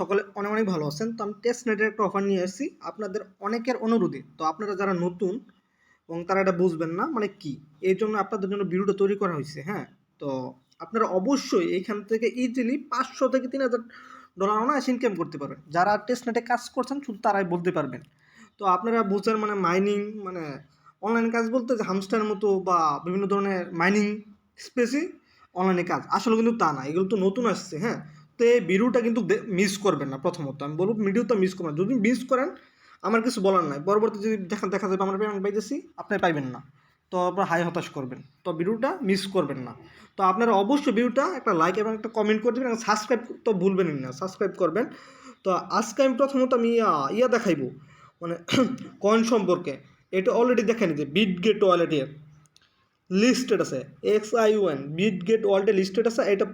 সকলে অনেক অনেক ভালো আছেন। তো আমি টেস্ট নেটের একটা অফার নিয়ে এসেছি আপনাদের অনেকের অনুরোধে। তো আপনারা যারা নতুন এবং তারা এটা বুঝবেন না মানে কি? এই জন্য আপনাদের জন্য ভিডিওটা তৈরি করা হয়েছে হ্যাঁ? তো আপনারা অবশ্যই এইখান থেকে ইজিলি পাঁচশো থেকে তিন হাজার ডলার অনায়াস ইনকাম করতে পারবেন। যারা টেস্ট নেটে কাজ করছেন, শুধু তারাই বলতে পারবেন। তো আপনারা বুঝছেন মানে মাইনিং মানে অনলাইন কাজ বলতে যে হামস্টার মতো বা বিভিন্ন ধরনের মাইনিং স্পেসই অনলাইনে কাজ। আসলে কিন্তু তা না, এগুলো তো নতুন আসছে হ্যাঁ? তো ভিডিওটা কিন্তু মিস করবেন না প্রথমত। আমি বলব ভিডিওটা মিস করবেন যদি মিস করেন, আমার কিছু বলার নাই। পরবর্তী যদি দেখা দেখা যাবে, আমরা পেমেন্ট পাইতেছি, আপনি পাইবেন না। তো আপনার হাই হতাশ করবেন। তো ভিডিওটা মিস করবেন না। তো আপনারা অবশ্যই ভিডিওটা একটা লাইক এবং একটা কমেন্ট করে দেবেন এবং সাবস্ক্রাইব তো ভুলবেনই না। সাবস্ক্রাইব করবেন। তো আজকে আমি প্রথমত আমি ইয়া দেখাইবো। মানে কয়েন সম্পর্কে। এটা অলরেডি দেখেন যে বিট গেট ওয়ালেটের লিস্টেড আছে X I one Bitget ওয়ালেটে লিস্টেড আছে এটা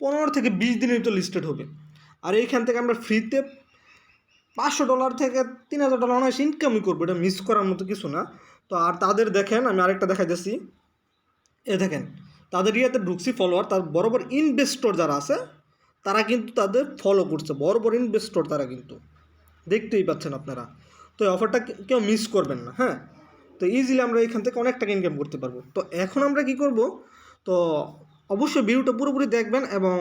পনেরো থেকে বিশ দিনের ভিতর লিস্টেড হবে। আর এইখান থেকে আমরা ফ্রিতে পাঁচশো ডলার থেকে তিন হাজার ডলার অনায়াস ইনকামই করব। এটা মিস করার মতো কিছু না। তো আর তাদের দেখেন, আমি আরেকটা দেখাইতেছি। এ দেখেন, তাদের ইয়েতে ঢুকছি ফলোয়ার তার বড় বড় ইনভেস্টর যারা আছে, তারা কিন্তু তাদের ফলো করছে। বড় বড় ইনভেস্টর তারা কিন্তু। দেখতেই পাচ্ছেন আপনারা। তো এই অফারটা কেউ মিস করবেন না হ্যাঁ? তো ইজিলি আমরা এখান থেকে অনেক টাকা ইনকাম করতে পারব। তো এখন আমরা কি করব? তো অবশ্যই ভিডিওটা পুরোপুরি দেখবেন এবং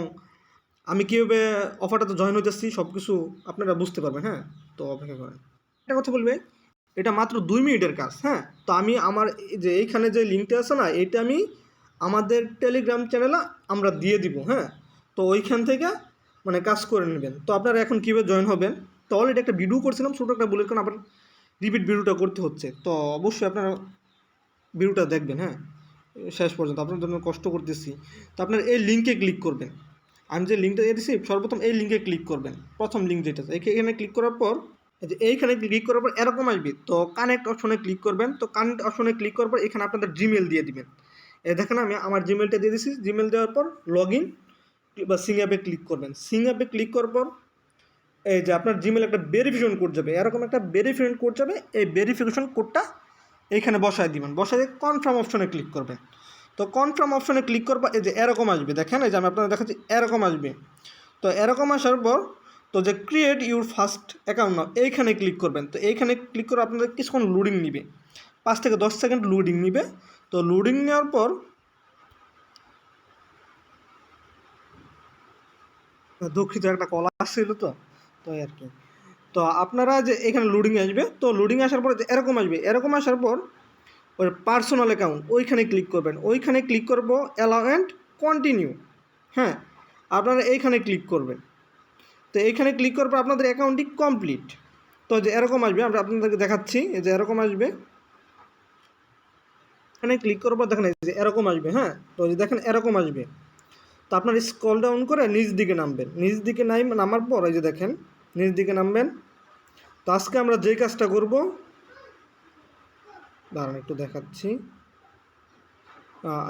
আমি কীভাবে অফারটাতে জয়েন হইতেছি সব কিছু আপনারা বুঝতে পারবেন হ্যাঁ? তো অপেক্ষা করেন। একটা কথা বলবে, এটা মাত্র দুই মিনিটের কাজ হ্যাঁ? তো আমি আমার যে এইখানে যে লিঙ্কটা আছে না এটা আমি আমাদের টেলিগ্রাম চ্যানেলে আমরা দিয়ে দিব হ্যাঁ? তো ওইখান থেকে মানে কাজ করে নেবেন। তো আপনারা এখন কীভাবে জয়েন হবেন? তো অলরেডি একটা ভিডিও করছিলাম, ছোটো একটা বলে কারণ আবার রিপিট ভিডিওটা করতে হচ্ছে। তো অবশ্যই আপনারা ভিডিওটা দেখবেন হ্যাঁ? শেষ পর্যন্ত, আপনার জন্য কষ্ট করতেছি। তো আপনার এই লিঙ্কে ক্লিক করবেন। আমি যে লিঙ্কটা দিয়ে দিচ্ছি সর্বপ্রথম এই লিঙ্কে ক্লিক করবেন। প্রথম লিঙ্ক যেটা এখানে ক্লিক করার পর যে এইখানে ক্লিক করার পর এরকম আসবে। তো কানেক্ট অপশনে ক্লিক করবেন। তো কানেক্ট অপশনে ক্লিক করার পর এখানে আপনাদের জিমেল দিয়ে দিবেন। এই দেখেন আমি আমার জিমেলটা দিয়ে দিচ্ছি জিমেল দেওয়ার পর লগ ইন বা সিং অ্যাপে ক্লিক করবেন। সিং অ্যাপে ক্লিক করার পর, এই যে আপনার জিমেল একটা ভেরিফিকেশন কোড যাবে। এরকম একটা ভেরিফিকেশন কোড যাবে। এই ভেরিফিকেশন কোডটা এইখানে বসায় দিবেন। বসায় দিয়ে কনফার্ম অপশনে ক্লিক করবেন। তো কনফার্ম অপশনে ক্লিক করব এই যে এরকম আসবে, দেখেন এই যে আমি আপনাদের দেখাচ্ছি এরকম আসবে। তো এরকম আসার পর, তো যে create your first account now এইখানে ক্লিক করবেন। তো এইখানে ক্লিক করে আপনাদের কিছুক্ষণ লোডিং নিবে। পাঁচ থেকে দশ সেকেন্ড লোডিং নিবে। তো লোডিং নেওয়ার পর, দুঃখিত, একটা কল আসছিল তো তো আর কি। তো আপনারা যে এখানে লোডিং আসবে, তো লোডিং আসার পর এরকম আসবে, এরকম আসার পর ওই পার্সোনাল অ্যাকাউন্ট ওইখানে ক্লিক করবেন। ওইখানে ক্লিক করব অ্যালাউ অ্যান্ড কন্টিনিউ হ্যাঁ আপনারা এইখানে ক্লিক করবেন। তো এইখানে ক্লিক করার পর আপনাদের অ্যাকাউন্টটি কমপ্লিট তো যে এরকম আসবে, আমরা আপনাদেরকে দেখাচ্ছি যে এরকম আসবে। এখানে ক্লিক করার পর দেখেন যে এরকম আসবে হ্যাঁ? তো যে দেখেন এরকম আসবে। তো আপনার স্ক্রল ডাউন করে নিচ দিকে নামবেন। নিচ দিকে নাই নামার পর এই যে দেখেন নিচ দিকে নামবেন। তো আজকে আমরা যেই কাজটা করব, দাঁড়ান একটু দেখাচ্ছি।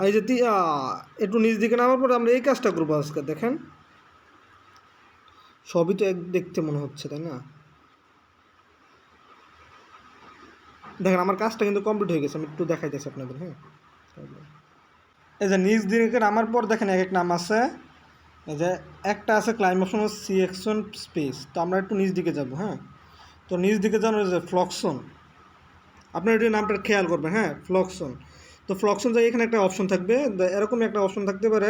এই যে একটু নিচ দিকে নামার পর আমরা এই কাজটা করব আজকে, দেখেন। সবই তো এক, দেখতে মনে হচ্ছে, তাই না? দেখেন, আমার কাজটা কিন্তু কমপ্লিট হয়ে গেছে, আমি একটু দেখাইতেছি আপনাদের হ্যাঁ? এই যে নিচ দিকে নামার পর দেখেন এক এক নাম আছে। যে একটা আছে ক্লাইম অপশন সিএকশন স্পেস তো আমরা একটু নিচ দিকে যাব হ্যাঁ? তো নিচ দিকে যান যে ফ্লক্সন আপনার এটি নামটা খেয়াল করবেন হ্যাঁ? ফ্লক্সন, তো ফ্লক্সন যাই এখানে একটা অপশন থাকবে এরকম একটা অপশন থাকতে পারে,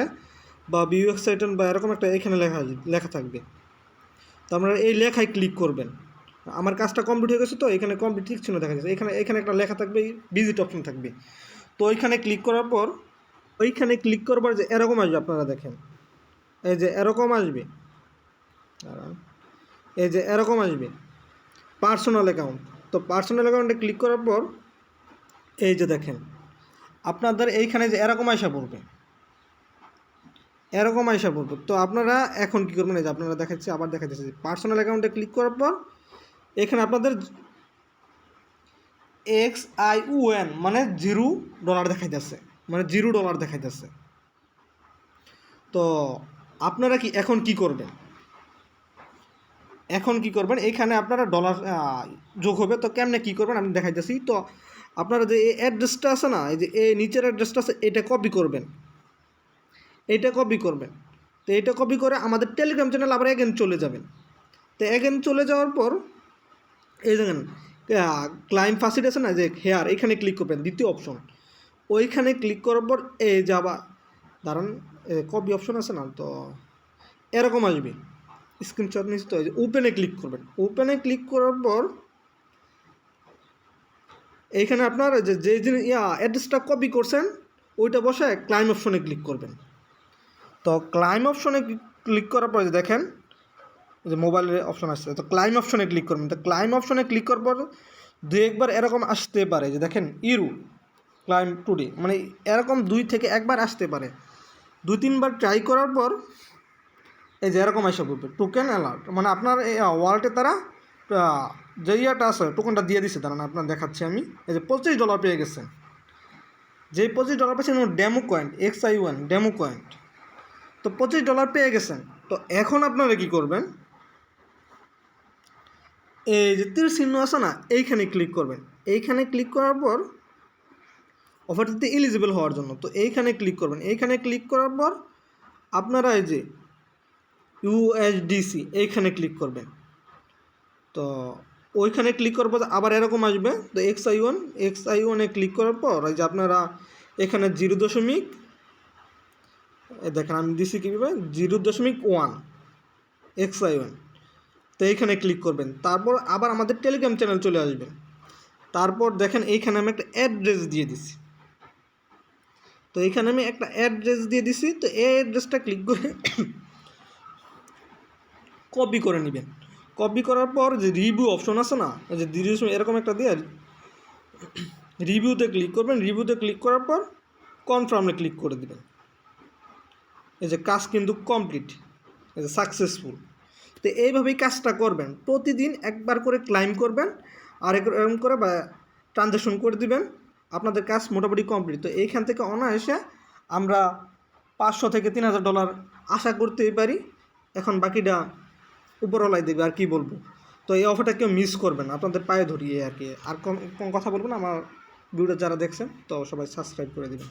বা বিউ এক্সাইটন বা এরকম একটা এখানে লেখা লেখা থাকবে। তো আপনারা এই লেখায় ক্লিক করবেন। আমার কাজটা কমপ্লিট হয়ে গেছে তো, এখানে কমপ্লিট ঠিক ছিল দেখা যাচ্ছে। এখানে এখানে একটা লেখা থাকবে ভিজিট অপশন থাকবে। তো ওইখানে ক্লিক করার পর, ওইখানে ক্লিক করবার যে এরকম আসবে, আপনারা দেখেন। এই যে এরকম আসবে। এই যে এরকম আসবে। পার্সোনাল অ্যাকাউন্ট তো পার্সোনাল অ্যাকাউন্টে ক্লিক করার পর, এই যে দেখেন, আপনাদের এইখানে যে এরকম আয়সা পড়বে। এরকম আয়সা পড়বে। তো আপনারা এখন কী করবেন? এই যে আপনারা দেখাচ্ছি, আবার দেখা দেখাচ্ছি পার্সোনাল অ্যাকাউন্টে ক্লিক করার পর, এখানে আপনাদের এক্স আই এন মানে জিরো ডলার দেখাইতেছে। মানে জিরো ডলার দেখাইতেছে। তো আপনারা কি এখন কি করবেন? এখন কি করবেন? এখানে আপনারা ডলার যোগ হবে। তো কেমনে কি করবেন? আমি দেখাইতেছি। তো আপনারা যে এই অ্যাড্রেসটা আছে না, এই যে এই নিচের অ্যাড্রেসটা আছে, এটা কপি করবেন। এটা কপি করবেন। তো এইটা কপি করে আমাদের টেলিগ্রাম চ্যানেল আবার এগেন চলে যাবেন। তো এগেন চলে যাওয়ার পর, এই দেখেন ক্লাইম ফাসিট আছে না, যে হেয়ার এখানে ক্লিক করবেন, দ্বিতীয় অপশন ওইখানে ক্লিক করার পর, এই যাবা দাঁড়ান কপি অপশন আছে না? তো এরকম আসবে। স্ক্রিনশট নিচ্ছে তো ওপেনে ক্লিক করবেন। ওপেনে ক্লিক করার পর এইখানে আপনার যে যে জিনিস, ইয়া অ্যাড্রেসটা কপি করছেন, ওইটা বসে ক্লাইম অপশনে ক্লিক করবেন। তো ক্লাইম অপশনে ক্লিক করার পরে দেখেন যে মোবাইলের অপশন আসছে। তো ক্লাইম অপশনে ক্লিক করবেন। তো ক্লাইম অপশনে ক্লিক করার পর দু একবার এরকম আসতে পারে। যে দেখেন ইরু ক্লাইম টুডে মানে এরকম দুই থেকে একবার আসতে পারে। দুই তিনবার ট্রাই করার পর এই যে এরকম এসে পড়বে টোকেন অ্যালার্ট মানে আপনার এই ওয়ালেটে তারা যে ইয়াটা আছে টোকেনটা দিয়ে দিছে তারা আপনার দেখাচ্ছি আমি, এই যে পঁচিশ ডলার পেয়ে গেছেন যেই পঁচিশ ডলার পেয়েছেন demo coin X I one demo coin তো পঁচিশ ডলার পেয়ে গেছেন। তো এখন আপনারা কি করবেন? এই যে তীর চিহ্ন আছে না, এইখানে ক্লিক করবেন। এইখানে ক্লিক করার পর অফারটিতে এলিজিবল হওয়ার জন্য। তো এইখানে ক্লিক করবেন। এইখানে ক্লিক করার পর আপনারা এই যে ইউএসডিসি এইখানে ক্লিক করবেন। তো ওইখানে ক্লিক করার পর আবার এরকম আসবে। তো X I one X I ওয়ানে ক্লিক করার পর এই যে আপনারা এখানে জিরো দশমিক দেখেন আমি দিছি কীভাবে জিরো দশমিক ওয়ান এক্স আই ওয়ান তো এইখানে ক্লিক করবেন। তারপর আবার আমাদের টেলিগ্রাম চ্যানেল চলে আসবেন তারপর দেখেন এইখানে আমি একটা অ্যাড্রেস দিয়ে দিছি। তো এইখানে আমি একটা অ্যাড্রেস দিয়ে দিছি, তো এই অ্যাড্রেসটা ক্লিক করে কপি করে নেবেন। কপি করার পর যে রিভিউ অপশন আছে না যে রিভিউ এরকম একটা দিয়ে রিভিউতে ক্লিক করবেন রিভিউতে ক্লিক করার পর কনফার্মে ক্লিক করে দেবেন। এই যে কাজ কিন্তু কমপ্লিট এই যে সাকসেসফুল তো এইভাবেই কাজটা করবেন, প্রতিদিন একবার করে ক্লাইম করবেন আর এরকম করে বা ট্রানজ্যাকশন করে দিবেন। আপনাদের কাজ মোটামুটি কমপ্লিট তো এইখান থেকে অনায়াসে আমরা পাঁচশো থেকে তিন হাজার ডলার আশা করতেই পারি, এখন বাকিটা উপরওয়ালাই দেবে, আর কি বলব? তো এই অফারটা কেউ মিস করবেন আপনাদের পায়ে ধরিয়ে আর কি। আর কম কথা বলব না, আমার ভিডিও যারা দেখছেন, তো সবাই সাবস্ক্রাইব করে দেবেন।